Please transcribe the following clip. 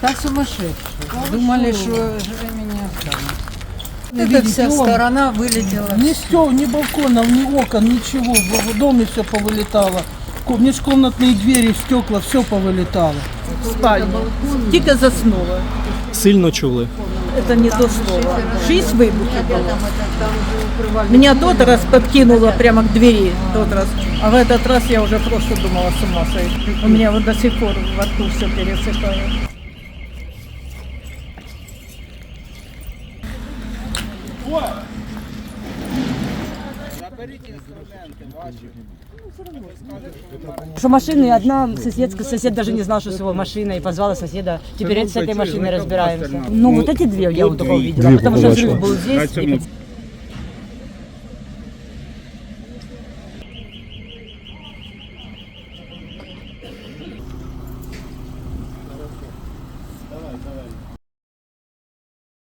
Так сумасшедшие. Думали, что живыми не останутся. Вы Эта видите, вся он- сторона вылетела. Ни стекол, ни балконов, ни окон, ничего. В, в доме все повылетало. Ко- Межкомнатные двери, стекла, все повылетало. спальні. Тільки заснула. Сильно чули. Це не то слово. Шість вибухів було. Меня тот раз подкинуло прямо к двери, тот раз. А в этот раз я уже просто думала с ума сойти. У меня вот до сих пор во рту все пересыхает. Заберіть. Что машины одна, соседская сосед даже не знал, что с его машина, и позвала соседа. Теперь с этой машиной разбираемся. Ну, вот эти две я вот только видела потому что взрыв был здесь. Давай, давай.